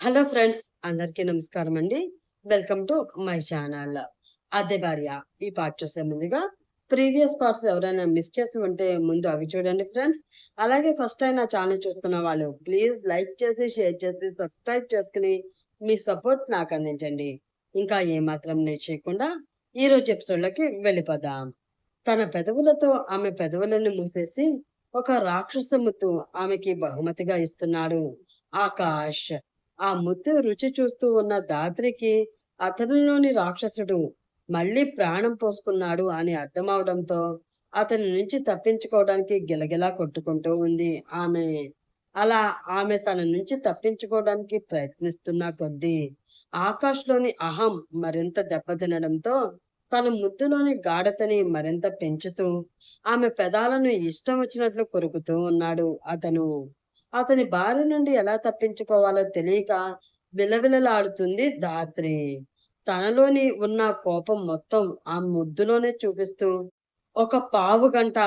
Hello friends అందరికీ నమస్కారం అండి. Welcome to my channel. అదే భార్య ఈ పార్ట్ చూసే ముందుగా ప్రీవియస్ పార్ట్స్ ఎవరైనా మిస్ చేసి ఉంటే ముందు అవి చూడండి ఫ్రెండ్స్. అలాగే ఫస్ట్ టైం నా ఛానల్ చూస్తున్న వాళ్ళు ప్లీజ్ లైక్ చేసి షేర్ చేసి సబ్స్క్రైబ్ చేసుకుని మీ సపోర్ట్ నాకు అందించండి. ఇంకా ఏమాత్రం నేను చేయకుండా ఈ రోజు ఎపిసోడ్లోకి వెళ్ళిపోదాం. తన పెదవులతో ఆమె పెదవులను మూసేసి ఒక రాక్షస ముత్తు ఆమెకి బహుమతిగా ఇస్తున్నాడు. ఆకాష్. ఆ ముత్తు రుచి చూస్తూ ఉన్న దాత్రికి అతనిలోని రాక్షసుడు మళ్ళీ ప్రాణం పోసుకున్నాడు అని అర్థమవడంతో అతని నుంచి తప్పించుకోవడానికి గిలగిలా కొట్టుకుంటూ ఉంది ఆమె. అలా ఆమె తన నుంచి తప్పించుకోవడానికి ప్రయత్నిస్తున్న కొద్దీ ఆకాష్లోని అహం మరింత దెబ్బతినడంతో తన ముద్దులోని గాఢతని మరింత పెంచుతూ ఆమె పెదాలను ఇష్టం వచ్చినట్లు కొరుకుతూ ఉన్నాడు అతను. అతని భార్య నుండి ఎలా తప్పించుకోవాలో తెలియక విలవిలలాడుతుంది ధాత్రి. తనలోని ఉన్న కోపం మొత్తం ఆ ముద్దులోనే చూపిస్తూ ఒక పావు గంట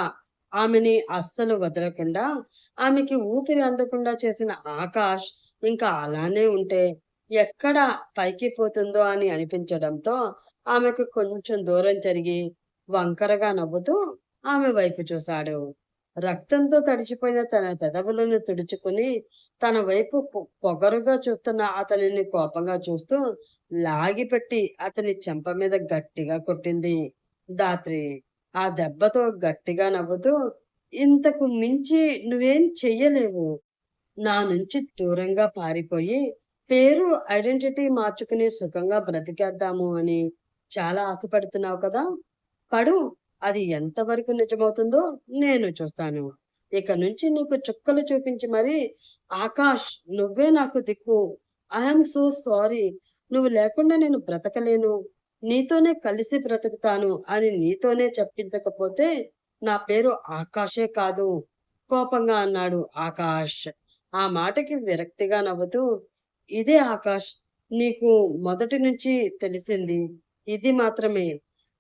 ఆమెని అస్సలు వదలకుండా ఆమెకి ఊపిరి అందకుండా చేసిన ఆకాష్ ఇంకా అలానే ఉంటే ఎక్కడ పైకి పోతుందో అని అనిపించడంతో ఆమెకు కొంచెం దూరం జరిగి వంకరగా నవ్వుతూ ఆమె వైపు చూశాడు. రక్తంతో తడిచిపోయిన తన పెదవులను తుడుచుకుని తన వైపు పొగరుగా చూస్తున్న అతనిని కోపంగా చూస్తూ లాగిపెట్టి అతని చెంప మీద గట్టిగా కొట్టింది. దాత్రి ఆ దెబ్బతో గట్టిగా నవ్వుతూ ఇంతకు మించి నువ్వేం చెయ్యలేవు. నా నుంచి దూరంగా పారిపోయి పేరు ఐడెంటిటీ మార్చుకుని సుఖంగా బ్రతికేద్దాము అని చాలా ఆశపడుతున్నావు కదా. పడు అది ఎంతవరకు నిజమవుతుందో నేను చూస్తాను. ఇక నుంచి నీకు చుక్కలు చూపించి మరి ఆకాష్ నువ్వే నాకు దిక్కు. ఐఎమ్ సో సారీ నువ్వు లేకుండా నేను బ్రతకలేను. నీతోనే కలిసి బ్రతుకుతాను అని నీతోనే చెప్పించకపోతే నా పేరు ఆకాశే కాదు. కోపంగా అన్నాడు ఆకాష్. ఆ మాటకి విరక్తిగా నవ్వుతూ ఇదే ఆకాష్ నీకు మొదటి నుంచి తెలిసింది. ఇది మాత్రమే.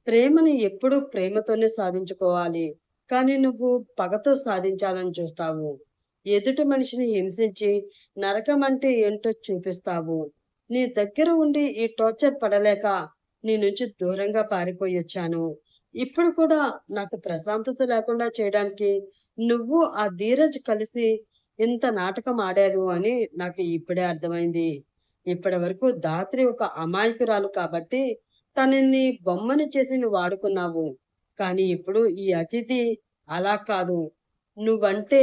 ప్రేమని ఎప్పుడూ ప్రేమతోనే సాధించుకోవాలి. కానీ నువ్వు పగతో సాధించాలని చూస్తావు. ఎదుటి మనిషిని హింసించి నరకం అంటే ఏంటో చూపిస్తావు. నీ దగ్గర ఉండి ఈ టార్చర్ పడలేక నీ నుంచి దూరంగా పారిపోయి వచ్చాను. ఇప్పుడు కూడా నాకు ప్రశాంతత లేకుండా చేయడానికి నువ్వు ఆ ధీరజ్ కలిసి ఇంత నాటకం ఆడారు అని నాకు ఇప్పుడే అర్థమైంది. ఇప్పటి వరకు దాత్రి ఒక అమాయకురాలు కాబట్టి తనని బొమ్మని చేసి నువ్వు వాడుకున్నావు కానీ ఇప్పుడు ఈ అతిథి అలా కాదు. నువ్వంటే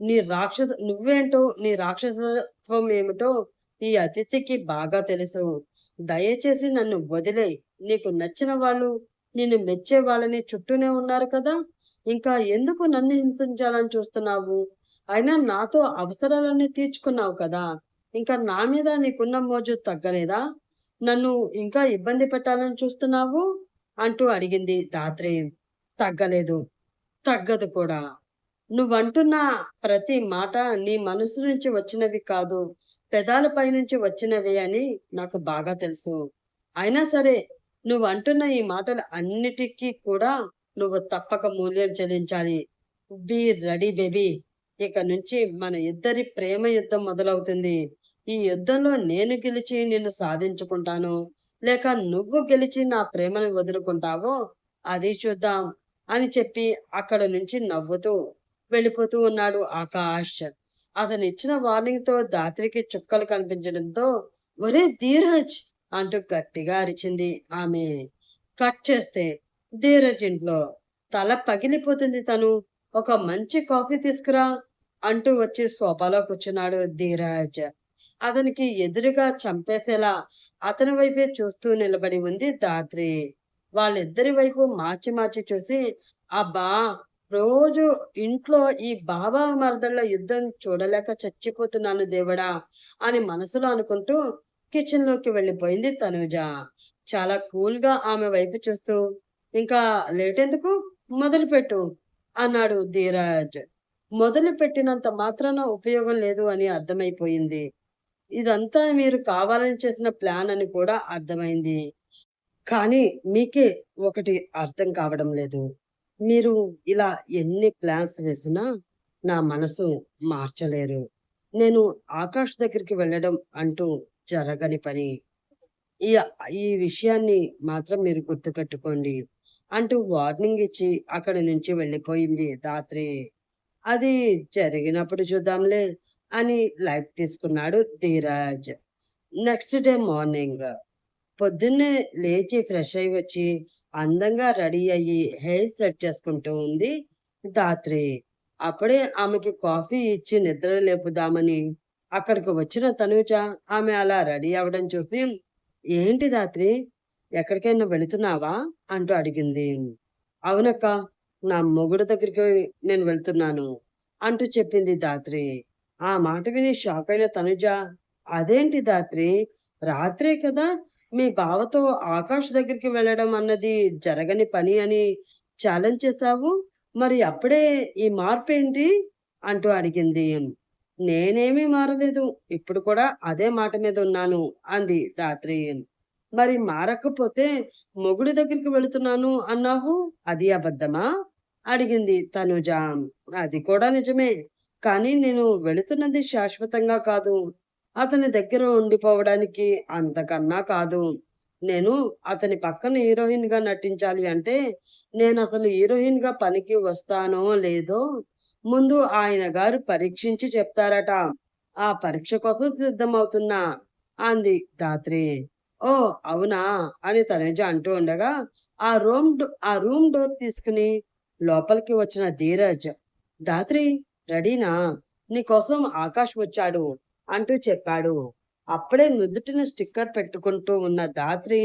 నీ రాక్షస నువ్వేంటో నీ రాక్షసత్వం ఏమిటో ఈ అతిథికి బాగా తెలుసు. దయచేసి నన్ను వదిలే. నీకు నచ్చిన వాళ్ళు నిన్ను మెచ్చే వాళ్ళని చుట్టూనే ఉన్నారు కదా. ఇంకా ఎందుకు నన్ను హింసించాలని చూస్తున్నావు? అయినా నాతో అవసరాలన్నీ తీర్చుకున్నావు కదా. ఇంకా నా మీద నీకున్న మోజు తగ్గలేదా? నన్ను ఇంకా ఇబ్బంది పెట్టాలని చూస్తున్నావు? అంటూ అడిగింది దాత్రి తగ్గలేదు. తగ్గదు కూడా. నువ్వంటున్న ప్రతి మాట నీ మనసు నుంచి వచ్చినవి కాదు. పెదాలపై నుంచి వచ్చినవి అని నాకు బాగా తెలుసు. అయినా సరే నువ్వు అంటున్న ఈ మాటలు అన్నిటికీ కూడా నువ్వు తప్పక మూల్యం చెల్లించాలి. Be ready baby. ఇక నుంచి మన ఇద్దరి ప్రేమ యుద్ధం మొదలవుతుంది. ఈ యుద్ధంలో నేను గెలిచి నిన్ను సాధించుకుంటాను. లేక నువ్వు గెలిచి నా ప్రేమను వదులుకుంటావో అది చూద్దాం అని చెప్పి అక్కడ నుంచి నవ్వుతూ వెళ్ళిపోతూ ఉన్నాడు ఆకాష్. అతను ఇచ్చిన వార్నింగ్తో దాత్రికి చుక్కలు కనిపించడంతో ఒరే ధీరజ్! అంటూ గట్టిగా అరిచింది ఆమె. కట్ చేస్తే ధీరజ్ ఇంట్లో తల పగిలిపోతుంది తను. ఒక మంచి కాఫీ తీసుకురా అంటూ వచ్చి సోఫాలో కూర్చున్నాడు ధీరజ్. అతనికి ఎదురుగా చంపేసేలా అతని వైపే చూస్తూ నిలబడి ఉంది దాత్రి వాళ్ళిద్దరి వైపు మార్చి మార్చి చూసి అబ్బా రోజు ఇంట్లో ఈ బాబా మరదళ్ళ యుద్ధం చూడలేక చచ్చిపోతున్నాను దేవుడా అని మనసులో అనుకుంటూ కిచెన్లోకి వెళ్ళిపోయింది తనుజ. చాలా కూల్గా ఆమె వైపు చూస్తూ ఇంకా లేట్ ఎందుకు? మొదలుపెట్టు అన్నాడు ధీరాజ్. మొదలు పెట్టినంత మాత్రాన ఉపయోగం లేదు అని అర్థమైపోయింది. ఇదంతా మీరు కావాలని చేసిన ప్లాన్ అని కూడా అర్థమైంది కానీ మీకే ఒకటి అర్థం కావడం లేదు మీరు ఇలా ఎన్ని ప్లాన్స్ వేసినా నా మనసు మార్చలేరు నేను ఆకాష్ దగ్గరికి వెళ్ళడం అంటూ జరగని పని. ఈ ఈ విషయాన్ని మాత్రం మీరు గుర్తుపెట్టుకోండి. అంటూ వార్నింగ్ ఇచ్చి అక్కడి నుంచి వెళ్ళిపోయింది రాత్రి అది జరిగినప్పుడు చూద్దాంలే అని లైట్ తీసుకున్నాడు ధీరాజ్ నెక్స్ట్ డే మార్నింగ్ పొద్దున్నే లేచి ఫ్రెష్ అయ్యి వచ్చి అందంగా రెడీ అయ్యి హెయిర్ సెట్ చేసుకుంటూ ఉంది ధాత్రి. అప్పుడే ఆమెకి కాఫీ ఇచ్చి నిద్ర లేపుదామని అక్కడికి వచ్చిన తనుజ ఆమె అలా రెడీ అవ్వడం చూసి ఏంటి ధాత్రి ఎక్కడికైనా వెళుతున్నావా అంటూ అడిగింది. అవునక్క నా మొగుడు దగ్గరికి నేను వెళ్తున్నాను అంటూ చెప్పింది ధాత్రి. ఆ మాట విని షాక్ అయిన తనుజ అదేంటి దాత్రి? రాత్రే కదా మీ బావతో ఆకాష్ దగ్గరికి వెళ్ళడం అన్నది జరగని పని అని ఛాలెంజ్ చేశావు? మరి అప్పుడే ఈ మార్పు ఏంటి అంటూ అడిగింది. నేనేమీ మారలేదు. ఇప్పుడు కూడా అదే మాట మీద ఉన్నాను అంది దాత్రి. మరి మారకపోతే మొగుడి దగ్గరికి వెళుతున్నాను అన్నావు? అది అబద్ధమా? అడిగింది తనుజ. అది కూడా నిజమే. కానీ నేను వెళుతున్నది శాశ్వతంగా కాదు. అతని దగ్గర ఉండిపోవడానికి అంతకన్నా కాదు. నేను అతని పక్కన హీరోయిన్గా నటించాలి అంటే నేను అసలు హీరోయిన్గా పనికి వస్తానో లేదో ముందు ఆయన గారు పరీక్షించి చెప్తారట. ఆ పరీక్ష కోసం సిద్ధమవుతున్నా అంది ధాత్రి. ఓ అవునా అని తనేజ అంటూ ఉండగా ఆ రూమ్ ఆ రూమ్ డోర్ తీసుకుని లోపలికి వచ్చిన ధీరజ్ ధాత్రి రెడీనా? నీకోసం ఆకాష్ వచ్చాడు అంటూ చెప్పాడు. అప్పుడే నుదుటిన స్టిక్కర్ పెట్టుకుంటూ ఉన్న ధాత్రి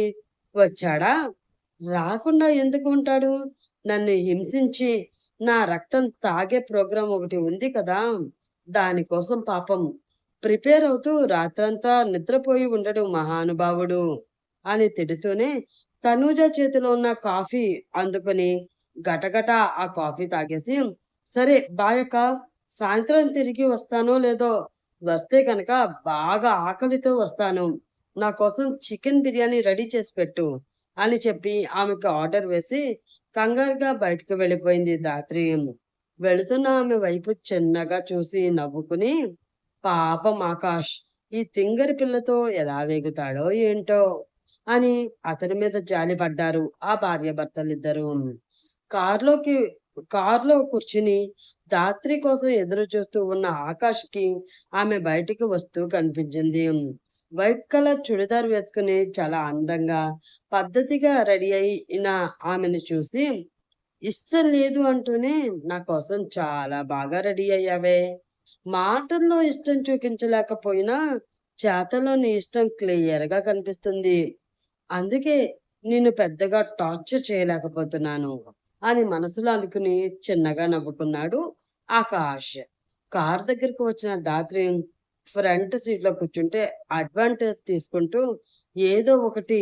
వచ్చాడా? రాకుండా ఎందుకు ఉంటాడు? నన్ను హింసించి నా రక్తం తాగే ప్రోగ్రాం ఒకటి ఉంది కదా దానికోసం పాపం ప్రిపేర్ అవుతూ రాత్రంతా నిద్రపోయి ఉండడు మహానుభావుడు అని తిడుతూనే తనూజ చేతిలో ఉన్న కాఫీ అందుకుని గటగట ఆ కాఫీ తాగేసి సరే బాయక్క సాయంత్రం తిరిగి వస్తానో లేదో వస్తే కనుక బాగా ఆకలితో వస్తాను. నా కోసం చికెన్ బిర్యానీ రెడీ చేసి పెట్టు అని చెప్పి ఆమెకు ఆర్డర్ వేసి కంగారుగా బయటకు వెళ్ళిపోయింది దాత్రి వెళుతున్న ఆమె వైపు చిన్నగా చూసి నవ్వుకుని పాపం ఆకాష్ ఈ తింగరి పిల్లతో ఎలా వేగుతాడో ఏంటో? అని అతని మీద జాలిపడ్డారు ఆ ఆ భార్యాభర్తలిద్దరూ. కారులోకి కారులో కూర్చుని ధాత్రి కోసం ఎదురు చూస్తూ ఉన్న ఆకాష్కి ఆమె బయటికి వస్తూ కనిపించింది. వైట్ కలర్ చుడిదార్ వేసుకుని చాలా అందంగా పద్ధతిగా రెడీ అయిన ఆమెను చూసి ఇష్టం లేదు అంటూనే నా కోసం చాలా బాగా రెడీ అయ్యావే. మాటల్లో ఇష్టం చూపించలేకపోయినా చేతలో నీ ఇష్టం క్లియర్గా కనిపిస్తుంది. అందుకే నిన్ను పెద్దగా టార్చర్ చేయలేకపోతున్నాను అని మనసులో అనుకుని చిన్నగా నవ్వుకున్నాడు ఆకాష్ కార్ దగ్గరకు వచ్చిన దాత్రి ఫ్రంట్ సీట్లో కూర్చుంటే అడ్వాంటేజ్ తీసుకుంటూ ఏదో ఒకటి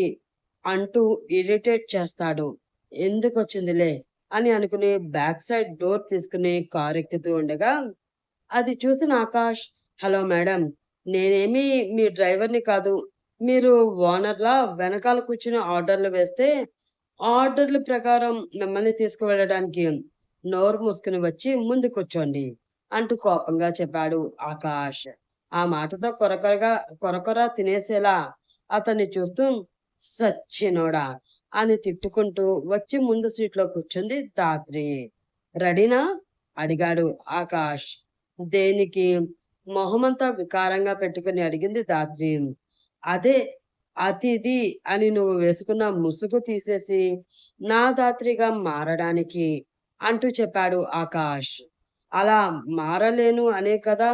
అంటూ ఇరిటేట్ చేస్తాడు. ఎందుకు వచ్చిందిలే అని అనుకుని బ్యాక్ సైడ్ డోర్ తీసుకుని కార్ ఎక్కుతూ ఉండగా అది చూసిన ఆకాష్ హలో మేడం నేనేమి మీ డ్రైవర్ని కాదు. మీరు ఓనర్లా వెనకాల కూర్చుని ఆర్డర్లు వేస్తే ఆర్డర్ల ప్రకారం మిమ్మల్ని తీసుకువెళ్ళడానికి నోరు మూసుకుని వచ్చి ముందు కూర్చోండి అంటూ కోపంగా చెప్పాడు ఆకాష్. ఆ మాటతో కొరకొరగా కొరకొర తినేసేలా అతన్ని చూస్తూ సచ్చినోడా అని తిట్టుకుంటూ వచ్చి ముందు సీట్లో కూర్చుంది దాత్రి రెడీనా? అడిగాడు ఆకాష్. దేనికి? మొహమంతా వికారంగా పెట్టుకుని అడిగింది దాత్రి అదే అతిథి అని నువ్వు వేసుకున్న ముసుగు తీసేసి నా దాత్రిగా మారడానికి అంటూ చెప్పాడు ఆకాష్. అలా మారలేను అనే కదా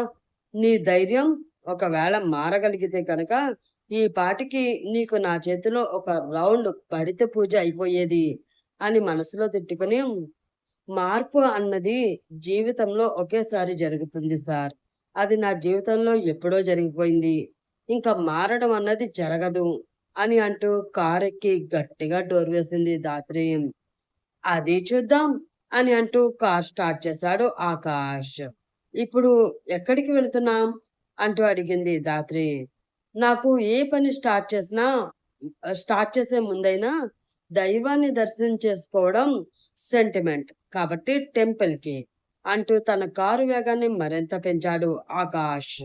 నీ ధైర్యం ఒకవేళ మారగలిగితే కనుక ఈ పాటికి నీకు నా చేతిలో ఒక రౌండ్ పడితే పూజ అయిపోయేది అని మనసులో తిట్టుకుని మార్పు అన్నది జీవితంలో ఒకేసారి జరుగుతుంది సార్. అది నా జీవితంలో ఎప్పుడో జరిగిపోయింది. ఇంకా మారడం అన్నది జరగదు అని అంటూ కారెక్కి గట్టిగా డోర్ వేసింది దాత్రి. అది చూద్దాం అని అంటూ కార్ స్టార్ట్ చేశాడు ఆకాష్. ఇప్పుడు ఎక్కడికి వెళుతున్నాం? అంటూ అడిగింది దాత్రి. నాకు ఏ పని స్టార్ట్ చేసినా స్టార్ట్ చేసే ముందైనా దైవాన్ని దర్శనం చేసుకోవడం సెంటిమెంట్ కాబట్టి టెంపుల్కి అంటూ తన కారు వేగాన్ని మరింత పెంచాడు ఆకాష్.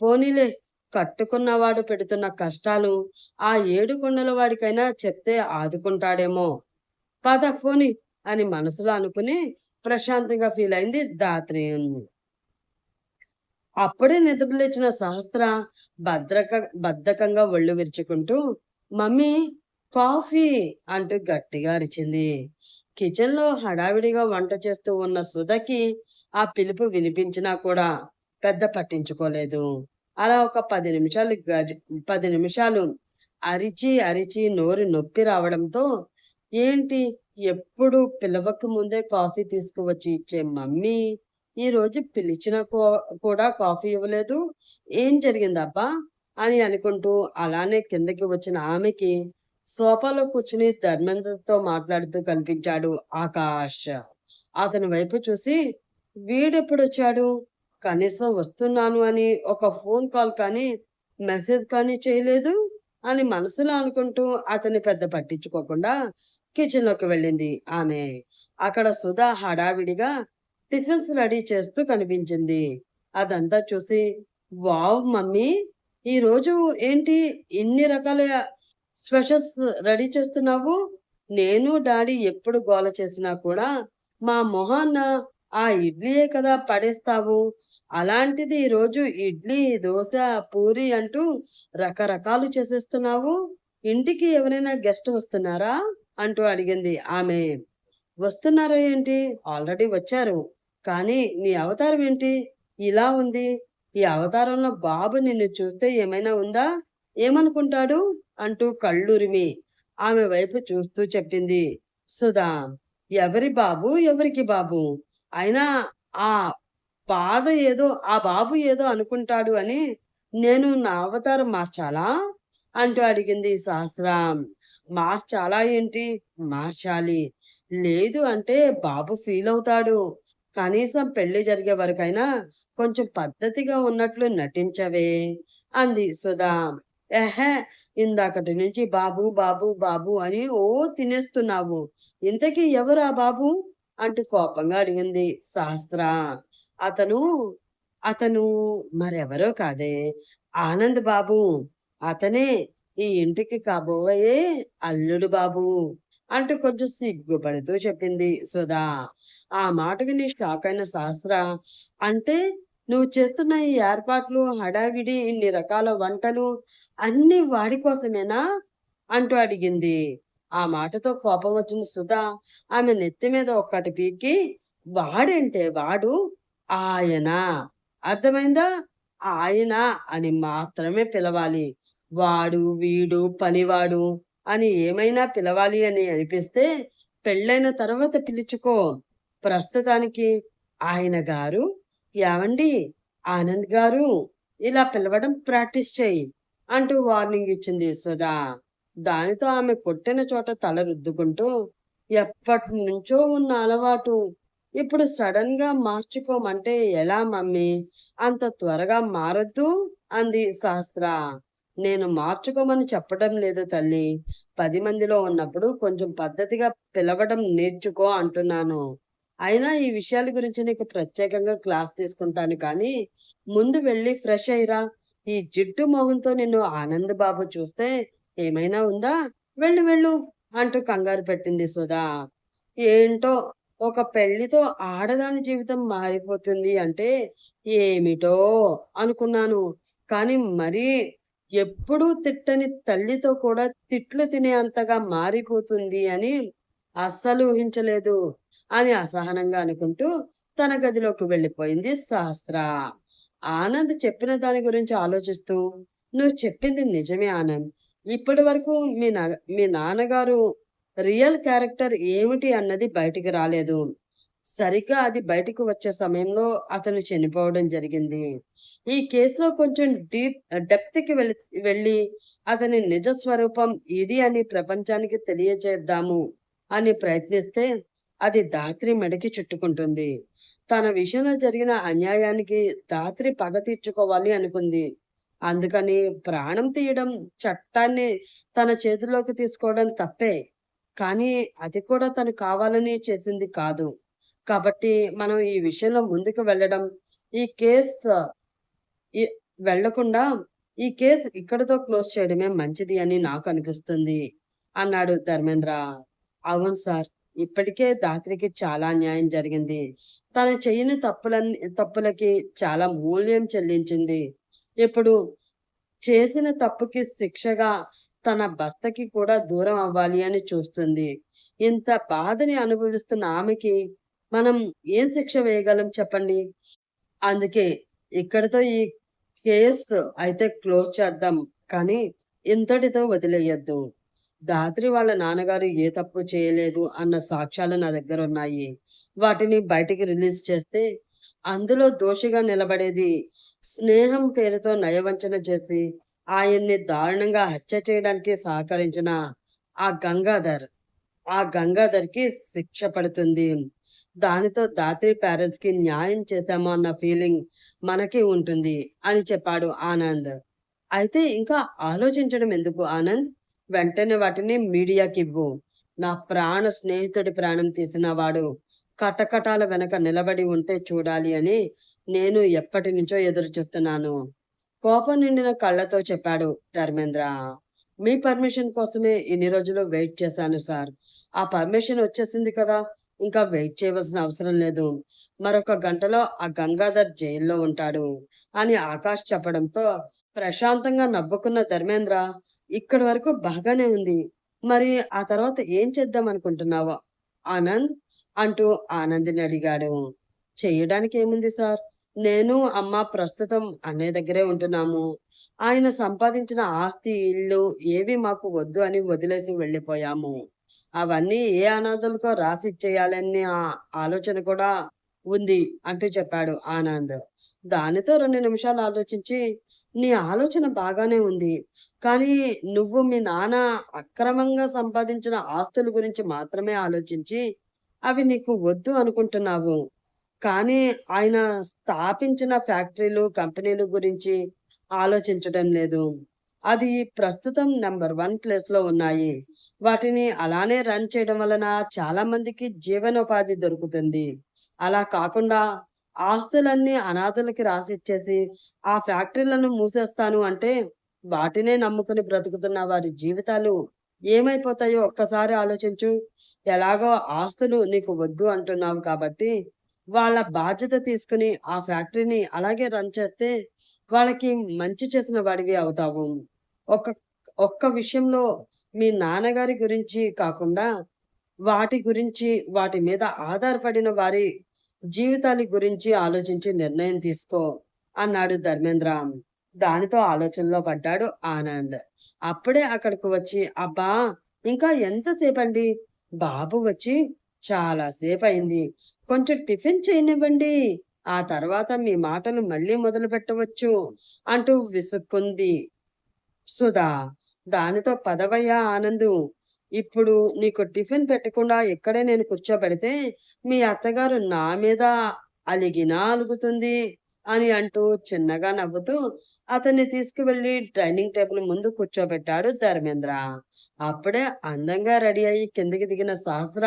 పోనీలే కట్టుకున్నవాడు పెడుతున్న కష్టాలు ఆ ఏడు కొండల వాడికైనా చెప్తే ఆదుకుంటాడేమో. పద పోని అని మనసులో అనుకుని ప్రశాంతంగా ఫీల్ అయింది దాత్రేయం అప్పుడే నిద్రలేచిన సహస్ర భద్రక బద్ధకంగా ఒళ్ళు విరుచుకుంటూ మమ్మీ కాఫీ అంటూ గట్టిగా అరిచింది. కిచెన్లో హడావిడిగా వంట చేస్తూ ఉన్న సుధకి ఆ పిలుపు వినిపించినా కూడా పెద్ద పట్టించుకోలేదు. అలా ఒక పది నిమిషాలు పది నిమిషాలు అరిచి అరిచి నోరు నొప్పి రావడంతో ఏంటి? ఎప్పుడు పిలవక ముందే కాఫీ తీసుకువచ్చి ఇచ్చే మమ్మీ ఈ రోజు పిలిచిన కూడా కాఫీ ఇవ్వలేదు. ఏం జరిగిందబ్బా? అని అనుకుంటూ అలానే కిందకి వచ్చిన ఆమెకి సోఫాలో కూర్చుని ధర్మేంద్రతో మాట్లాడుతూ కనిపించాడు ఆకాష్. అతని వైపు చూసి వీడెప్పుడు వచ్చాడు కనీసం వస్తున్నాను అని ఒక ఫోన్ కాల్ కానీ మెసేజ్ కానీ చేయలేదు? అని మనసులో అనుకుంటూ అతన్ని పెద్ద పట్టించుకోకుండా కిచెన్లోకి వెళ్ళింది ఆమె. అక్కడ సుధా హడావిడిగా టిఫిన్స్ రెడీ చేస్తూ కనిపించింది. అదంతా చూసి వావ్ మమ్మీ ఈరోజు ఏంటి ఇన్ని రకాల స్పెషల్స్ రెడీ చేస్తున్నావు? నేను డాడీ ఎప్పుడు గోల చేసినా కూడా మా మొహాన్న ఆ ఇడ్లీయే కదా పడేస్తావు. అలాంటిది ఈరోజు ఇడ్లీ దోశ పూరి అంటూ రకరకాలు చేసేస్తున్నావు. ఇంటికి ఎవరైనా గెస్ట్ వస్తున్నారా? అంటూ అడిగింది. ఆమె వస్తున్నారో ఏంటి? ఆల్రెడీ వచ్చారు. కానీ నీ అవతారం ఏంటి? ఇలా ఉంది. ఈ అవతారంలో బాబు నిన్ను చూస్తే ఏమైనా ఉందా? ఏమనుకుంటాడు? అంటూ కళ్ళురిమి ఆమె వైపు చూస్తూ చెప్పింది. సుధా ఎవరి బాబు? ఎవరికి బాబు? అయినా ఆ బాధ ఏదో ఆ బాబు ఏదో అనుకుంటాడు అని నేను నా అవతారం మార్చాలా? అంటూ అడిగింది శాస్త్రం మార్చాలా ఏంటి? మార్చాలి. లేదు అంటే బాబు ఫీల్ అవుతాడు. కనీసం పెళ్ళి జరిగే వరకైనా కొంచెం పద్ధతిగా ఉన్నట్లు నటించవే అంది సుధా. ఎహే ఇందాకటి నుంచి బాబు బాబు బాబు అని ఓ తినేస్తున్నావు. ఇంతకీ ఎవరా బాబు? అంటూ కోపంగా అడిగింది శాస్త్ర. అతను అతను మరెవరో కాదే. ఆనంద్ బాబు. అతనే ఈ ఇంటికి కాబోయే అల్లుడు బాబు అంటూ కొంచెం సిగ్గుపడుతూ చెప్పింది. సుధా ఆ మాట విని షాక్ అయిన శాస్త్ర అంటే నువ్వు చేస్తున్న ఈ ఏర్పాట్లు హడావిడి ఇన్ని రకాల వంటలు అన్ని వాడి కోసమేనా? అంటూ అడిగింది. ఆ మాటతో కోపం వచ్చిన సుధా ఆమె నెత్తి మీద ఒక్కటి పీకి వాడంటే వాడు? ఆయన? అర్థమైందా? ఆయన? అని మాత్రమే పిలవాలి. వాడు వీడు పనివాడు అని ఏమైనా పిలవాలి అని అనిపిస్తే పెళ్ళైన తర్వాత పిలుచుకో. ప్రస్తుతానికి ఆయన గారు ఏమండి ఆనంద్ గారు ఇలా పిలవడం ప్రాక్టీస్ చేయి అంటూ వార్నింగ్ ఇచ్చింది సుధా. దానితో ఆమె కొట్టిన చోట తల రుద్దుకుంటూ ఎప్పటి నుంచో ఉన్న అలవాటు ఇప్పుడు సడన్గా మార్చుకోమంటే ఎలా మమ్మీ? అంత త్వరగా మారద్దు అంది శాస్త్ర నేను మార్చుకోమని చెప్పడం లేదు తల్లి. పది మందిలో ఉన్నప్పుడు కొంచెం పద్ధతిగా పిలవడం నేర్చుకో అంటున్నాను. అయినా ఈ విషయాల గురించి నీకు ప్రత్యేకంగా క్లాస్ తీసుకుంటాను కానీ ముందు వెళ్ళి ఫ్రెష్ అయ్యిరా. ఈ జిడ్డు మొహంతో నిన్ను ఆనంద్ బాబు చూస్తే ఏమైనా ఉందా? వెళ్ళు వెళ్ళు అంటూ కంగారు పెట్టింది సుధా. ఏంటో ఒక పెళ్ళితో ఆడదాని జీవితం మారిపోతుంది అంటే ఏమిటో అనుకున్నాను. కానీ మరీ ఎప్పుడూ తిట్టని తల్లితో కూడా తిట్లు తినే అంతగా మారిపోతుంది అని అస్సలు ఊహించలేదు అని అసహనంగా అనుకుంటూ తన గదిలోకి వెళ్ళిపోయింది సహస్ర. ఆనంద్ చెప్పిన దాని గురించి ఆలోచిస్తూ నువ్వు చెప్పింది నిజమే ఆనంద్. ఇప్పటి వరకు మీ మీ నాన్నగారు రియల్ క్యారెక్టర్ ఏమిటి అన్నది బయటికి రాలేదు. సరిగ్గా అది బయటకు వచ్చే సమయంలో అతను చనిపోవడం జరిగింది. ఈ కేసులో కొంచెం డీప్ డెప్త్కి వెళ్ళి వెళ్ళి అతని నిజ స్వరూపం ఇది అని ప్రపంచానికి తెలియజేద్దాము అని ప్రయత్నిస్తే అది దాత్రి మెడకి చుట్టుకుంటుంది. తన విషయంలో జరిగిన అన్యాయానికి దాత్రి పగ తీర్చుకోవాలి అనుకుంది. అందుకని ప్రాణం తీయడం చట్టాన్ని తన చేతిలోకి తీసుకోవడం తప్పే. కానీ అది కూడా తను కావాలని చేసింది కాదు. కాబట్టి మనం ఈ విషయంలో ముందుకు వెళ్ళడం ఈ కేసు వెళ్ళకుండా ఈ కేస్ ఇక్కడతో క్లోజ్ చేయడమే మంచిది అని నాకు అనిపిస్తుంది అన్నాడు ధర్మేంద్ర. అవును సార్ ఇప్పటికే దాత్రికి చాలా అన్యాయం జరిగింది. తను చేయని తప్పులన్నీ తప్పులకి చాలా మూల్యం చెల్లించింది. ఇప్పుడు చేసిన తప్పుకి శిక్షగా తన భర్తకి కూడా దూరం అవ్వాలి అని చూస్తుంది. ఇంత బాధని అనుభవిస్తున్న ఆమెకి మనం ఏం శిక్ష వేయగలం చెప్పండి? అందుకే ఇక్కడితో ఈ కేసు అయితే క్లోజ్ చేద్దాం. కానీ ఇంతటితో వదిలేయద్దు. దాత్రి వాళ్ళ నాన్నగారు ఏ తప్పు చేయలేదు అన్న సాక్ష్యాలు నా దగ్గర ఉన్నాయి. వాటిని బయటికి రిలీజ్ చేస్తే అందులో దోషిగా నిలబడేది స్నేహం పేరుతో నయవంచన చేసి ఆయన్ని దారుణంగా హత్య చేయడానికి సహకరించిన ఆ గంగాధర్. ఆ గంగాధర్కి శిక్ష పడుతుంది. దానితో దాత్రి పేరెంట్స్కి న్యాయం చేశామో అన్న ఫీలింగ్ మనకి ఉంటుంది అని చెప్పాడు ఆనంద్. అయితే ఇంకా ఆలోచించడం ఎందుకు ఆనంద్? వెంటనే వాటిని మీడియాకి ఇవ్వు. నా ప్రాణ స్నేహితుడి ప్రాణం తీసిన వాడు కటకటాల వెనక నిలబడి ఉంటే చూడాలి అని నేను ఎప్పటి నుంచో ఎదురు చూస్తున్నాను. కోపం నిండిన కళ్ళతో చెప్పాడు ధర్మేంద్ర. మీ పర్మిషన్ కోసమే ఇన్ని రోజులు వెయిట్ చేశాను సార్. ఆ పర్మిషన్ వచ్చేసింది కదా. ఇంకా వెయిట్ చేయవలసిన అవసరం లేదు. మరొక గంటలో ఆ గంగాధర్ జైల్లో ఉంటాడు అని ఆకాష్ చెప్పడంతో ప్రశాంతంగా నవ్వుకున్న ధర్మేంద్ర ఇక్కడి వరకు బాగానే ఉంది. మరి ఆ తర్వాత ఏం చేద్దాం అనుకుంటున్నావా? ఆనంద్? అంటూ ఆనందిని అడిగాడు. చేయడానికి ఏముంది సార్? నేను అమ్మ ప్రస్తుతం అన్నయ్య దగ్గరే ఉంటున్నాము. ఆయన సంపాదించిన ఆస్తి ఇల్లు ఏవి మాకు వద్దు అని వదిలేసి వెళ్ళిపోయాము. అవన్నీ ఏ అనాథులకో రాసిచ్చేయాలనే ఆ ఆలోచన కూడా ఉంది అంటూ చెప్పాడు ఆనంద్. దానితో రెండు నిమిషాలు ఆలోచించి నీ ఆలోచన బాగానే ఉంది కానీ నువ్వు మీ నాన్న అక్రమంగా సంపాదించిన ఆస్తుల గురించి మాత్రమే ఆలోచించి అవి నీకు వద్దు అనుకుంటున్నావు. కానీ ఆయన స్థాపించిన ఫ్యాక్టరీలు కంపెనీలు గురించి ఆలోచించడం లేదు. అది ప్రస్తుతం నెంబర్ వన్ ప్లేస్లో ఉన్నాయి. వాటిని అలానే రన్ చేయడం వలన చాలా మందికి జీవనోపాధి దొరుకుతుంది. అలా కాకుండా ఆస్తులన్నీ అనాథలకి రాసిచ్చేసి ఆ ఫ్యాక్టరీలను మూసేస్తాను అంటే వాటినే నమ్ముకుని బ్రతుకుతున్న వారి జీవితాలు ఏమైపోతాయో ఒక్కసారి ఆలోచించు. ఎలాగో ఆస్తులు నీకు వద్దు అంటున్నావు కాబట్టి వాళ్ళ బాధ్యత తీసుకుని ఆ ఫ్యాక్టరీని అలాగే రన్ చేస్తే వాళ్ళకి మంచి చేసిన వాడివి అవుతావు. ఒక ఒక్క విషయంలో మీ నాన్నగారి గురించి కాకుండా వాటి గురించి వాటి మీద ఆధారపడిన వారి జీవితాల గురించి ఆలోచించి నిర్ణయం తీసుకో అన్నాడు ధర్మేంద్ర. దానితో ఆలోచనలో పడ్డాడు ఆనంద్. అప్పుడే అక్కడికి వచ్చి అబ్బా ఇంకా ఎంతసేపు అండి బాబు వచ్చి చాలాసేపు అయింది కొంచెం టిఫిన్ చేయనివ్వండి. ఆ తర్వాత మీ మాటలు మళ్ళీ మొదలు పెట్టవచ్చు అంటూ విసుక్కుంది. సుధా దానితో పదవయ్యా ఆనందు. ఇప్పుడు నీకు టిఫిన్ పెట్టకుండా ఇక్కడే నేను కూర్చోబెడితే మీ అత్తగారు నా మీద అలిగినా అలుగుతుంది అని అంటూ చిన్నగా నవ్వుతూ అతన్ని తీసుకువెళ్ళి డైనింగ్ టేబుల్ ముందు కూర్చోబెట్టాడు ధర్మేంద్ర. అప్పుడే అందంగా రెడీ అయ్యి కిందకి దిగిన సహస్ర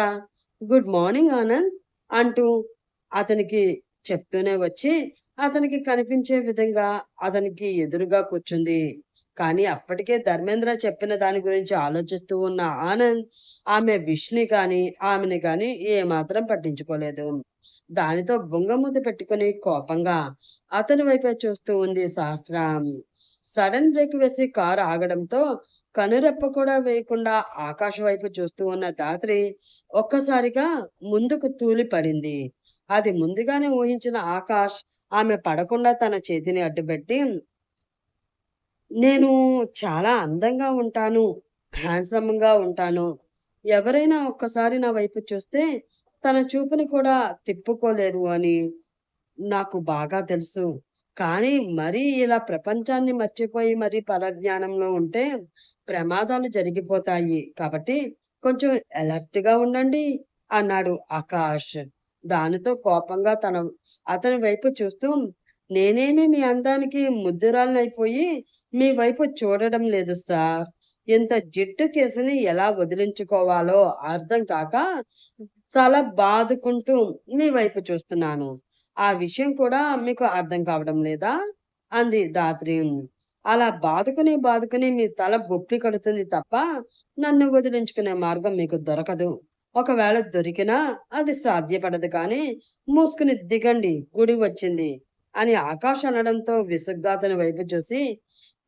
గుడ్ మార్నింగ్ ఆనంద్ అంటూ అతనికి చెప్తూనే వచ్చి అతనికి కనిపించే విధంగా అతనికి ఎదురుగా కూర్చుంది. కానీ అప్పటికే ధర్మేంద్ర చెప్పిన దాని గురించి ఆలోచిస్తూ ఉన్న ఆనంద్ ఆమె విష్ణుని కాని ఆమెని కాని ఏమాత్రం పట్టించుకోలేదు. దానితో బొంగమూత పెట్టుకుని కోపంగా అతని వైపే చూస్తూ ఉంది సహస్ర. సడన్ బ్రేక్ వేసి కారు ఆగడంతో కనురెప్ప కూడా వేయకుండా ఆకాశం వైపు చూస్తూ ఉన్న దాత్రి ఒక్కసారిగా ముందుకు తూలి పడింది. అది ముందుగానే ఊహించిన ఆకాష్ ఆమె పడకుండా తన చేతిని అడ్డుపెట్టి నేను చాలా అందంగా ఉంటాను హ్యాండ్సమ్గా ఉంటాను. ఎవరైనా ఒక్కసారి నా వైపు చూస్తే తన చూపుని కూడా తిప్పుకోలేరు అని నాకు బాగా తెలుసు. కానీ మరీ ఇలా ప్రపంచాన్ని మర్చిపోయి మరీ పరజ్ఞానంలో ఉంటే ప్రమాదాలు జరిగిపోతాయి. కాబట్టి కొంచెం అలర్ట్గా ఉండండి అన్నాడు ఆకాష్. దానితో కోపంగా తన అతని వైపు చూస్తూ నేనేమి మీ అందానికి ముద్దురాలనైపోయి మీ వైపు చూడడం లేదు సార్. ఇంత జిడ్డు కేసుని ఎలా వదిలించుకోవాలో అర్థం కాక తల బాదుకుంటూ మీ వైపు చూస్తున్నాను. ఆ విషయం కూడా మీకు అర్థం కావడం లేదా? అంది దాత్రి అలా బాదుకుని బాదుకుని మీ తల బొప్పి కడుతుంది తప్ప నన్ను వదిలించుకునే మార్గం మీకు దొరకదు. ఒకవేళ దొరికినా అది సాధ్యపడదు కానీ మూసుకుని దిగండి గుడి వచ్చింది అని ఆకాష్ అనడంతో విసుగ్గా అతని వైపు చూసి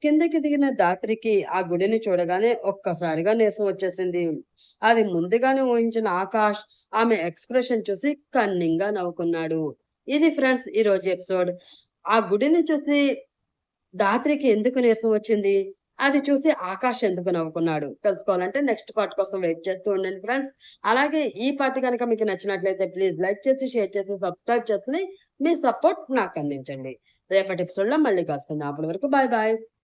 కిందకి దిగిన దాత్రికి ఆ గుడిని చూడగానే ఒక్కసారిగా నీరసం వచ్చేసింది. అది ముందుగానే ఊహించిన ఆకాష్ ఆమె ఎక్స్ప్రెషన్ చూసి కన్నింగా నవ్వుకున్నాడు. ఇది ఫ్రెండ్స్ ఈ రోజు ఎపిసోడ్. ఆ గుడిని చూసి దాత్రికి ఎందుకు నీరసం వచ్చింది? అది చూసి ఆకాష్ ఎందుకు నవ్వుకున్నాడు? తెలుసుకోవాలంటే నెక్స్ట్ పార్ట్ కోసం వెయిట్ చేస్తూ ఉండండి ఫ్రెండ్స్. అలాగే ఈ పార్ట్ కనుక మీకు నచ్చినట్లయితే ప్లీజ్ లైక్ చేసి షేర్ చేసి సబ్స్క్రైబ్ చేసి మీ సపోర్ట్ నాకు అందించండి. రేపటి ఎపిసోడ్లో మళ్ళీ కలుసుకుందాం. అప్పటి వరకు బాయ్ బాయ్.